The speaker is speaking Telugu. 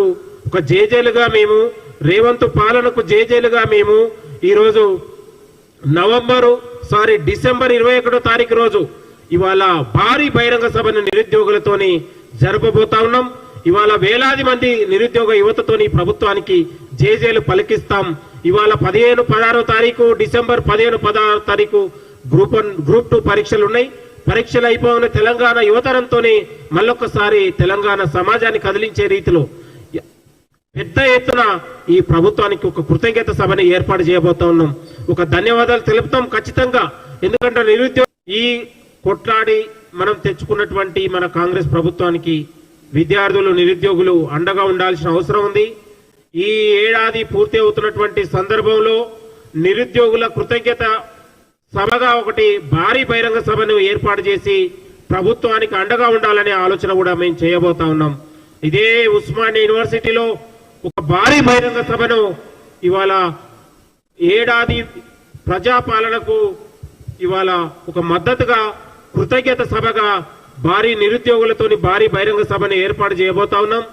పాలనకు ఒక జేజేలుగా మేము రేవంత్ పాలనకు జేజేలుగా మేము ఈరోజు నవంబరు సారీ డిసెంబర్ ఇరవై ఒకటో తారీఖు రోజు ఇవాళ భారీ బహిరంగ సభను నిరుద్యోగులతోని జరపబోతా ఉన్నాం. ఇవాళ వేలాది మంది నిరుద్యోగ యువతతోని ప్రభుత్వానికి జేజేలు పలికిస్తాం. ఇవాళ పదిహేను పదహారో తారీఖు డిసెంబర్ పదిహేను పదహారో తారీఖు గ్రూప్ వన్ గ్రూప్ టూ పరీక్షలు ఉన్నాయి పరీక్షలు అయిపోయిన తెలంగాణ యువతరంతోనే మళ్ళొక్కసారి తెలంగాణ సమాజాన్ని కదిలించే రీతిలో పెద్ద ఎత్తున ఈ ప్రభుత్వానికి ఒక కృతజ్ఞత సభని ఏర్పాటు చేయబోతా ఉన్నాం. ఒక ధన్యవాదాలు తెలుపుతాం ఖచ్చితంగా. ఎందుకంటే నిరుద్యోగ ఈ కొట్లాడి మనం తెచ్చుకున్నటువంటి మన కాంగ్రెస్ ప్రభుత్వానికి విద్యార్థులు నిరుద్యోగులు అండగా ఉండాల్సిన అవసరం ఉంది. ఈ ఏడాది పూర్తి అవుతున్నటువంటి సందర్భంలో నిరుద్యోగుల కృతజ్ఞత సభగా ఒకటి భారీ బహిరంగ సభను ఏర్పాటు చేసి ప్రభుత్వానికి అండగా ఉండాలనే ఆలోచన కూడా మేము చేయబోతా ఉన్నాం. ఇదే ఉస్మానియా యూనివర్సిటీలో ఒక భారీ బహిరంగ సభను ఇవాళ ఏడాది ప్రజాపాలనకు ఇవాళ ఒక మద్దతుగా కృతజ్ఞత సభగా భారీ నిరుద్యోగులతోని భారీ బహిరంగ సభను ఏర్పాటు చేయబోతా ఉన్నాం.